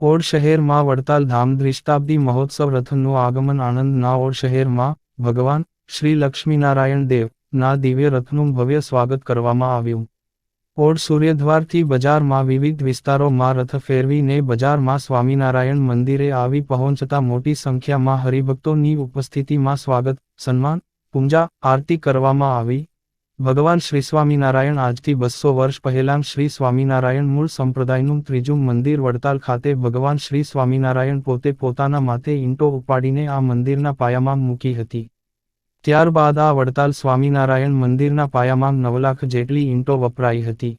Odd શહેરમાં વડતાલ ધામ દ્વિશતાબ્દી મહોત્સવ રથનું આગમન આનંદના ઓડ શહેરમાં, ભગવાન શ્રી લક્ષ્મીનારાયણ દેવ ના દિવ્ય રથનું ભવ્ય સ્વાગત કરવામાં આવ્યું. ઓડ સૂર્યદ્વારથી બજારમાં વિવિધ વિસ્તારોમાં રથ ફેરવીને બજારમાં સ્વામિનારાયણ મંદિરે આવી પહોંચતા મોટી સંખ્યામાં હરિભક્તોની ઉપસ્થિતિમાં સ્વાગત, સન્માન, પૂજા, આરતી કરવામાં આવી. ભગવાન શ્રી સ્વામિનારાયણ આજથી બસો વર્ષ પહેલાં શ્રી સ્વામિનારાયણ મૂળ સંપ્રદાયનું ત્રીજું મંદિર વડતાલ ખાતે ભગવાન શ્રી સ્વામિનારાયણ પોતે પોતાના માથે ઈંટો ઉપાડીને આ મંદિરના પાયામાં મૂકી હતી. ત્યારબાદ આ વડતાલ સ્વામિનારાયણ મંદિરના પાયામાં નવ લાખ જેટલી ઈંટો વપરાઈ હતી.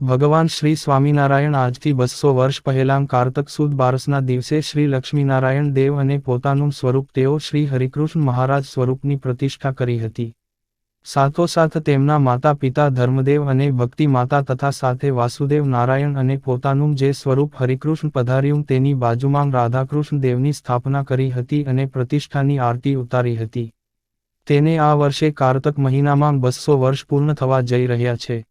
ભગવાન શ્રી સ્વામિનારાયણ આજથી બસો વર્ષ પહેલાં કારતક સુદ બારસના દિવસે શ્રી લક્ષ્મીનારાયણ દેવ અને પોતાનું સ્વરૂપ તેઓ શ્રી હરિકૃષ્ણ મહારાજ સ્વરૂપની પ્રતિષ્ઠા કરી હતી. સાથોસાથ તેમના માતા પિતા ધર્મદેવ અને ભક્તિ માતા તથા સાથે વાસુદેવ નારાયણ અને પોતાનું જે સ્વરૂપ હરિકૃષ્ણ પધાર્યું તેની બાજુમાં રાધાકૃષ્ણ દેવની સ્થાપના કરી હતી અને પ્રતિષ્ઠાની આરતી ઉતારી હતી. તેને આ વર્ષે કારતક મહિનામાં બસો વર્ષ પૂર્ણ થવા જઈ રહ્યા છે.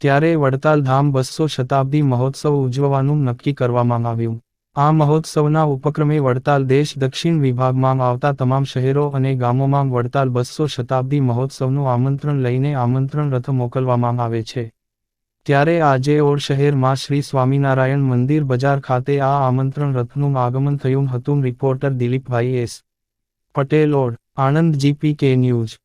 ત્યારે વડતાલ ધામ બસો શતાબ્દી મહોત્સવ ઉજવવાનું નક્કી કરવામાં આવ્યું. આ મહોત્સવના ઉપક્રમે વડતાલ દેશ દક્ષિણ વિભાગમાં આવતા તમામ શહેરો અને ગામોમાં વડતાલ બસો શતાબ્દી મહોત્સવનું આમંત્રણ લઈને આમંત્રણ રથ મોકલવામાં આવે છે. ત્યારે આજે ઓડ શહેરમાં શ્રી સ્વામિનારાયણ મંદિર બજાર ખાતે આ આમંત્રણ રથનું આગમન થયું હતું. Reporter Dilipbhai S. Patel Od Anand GP K news.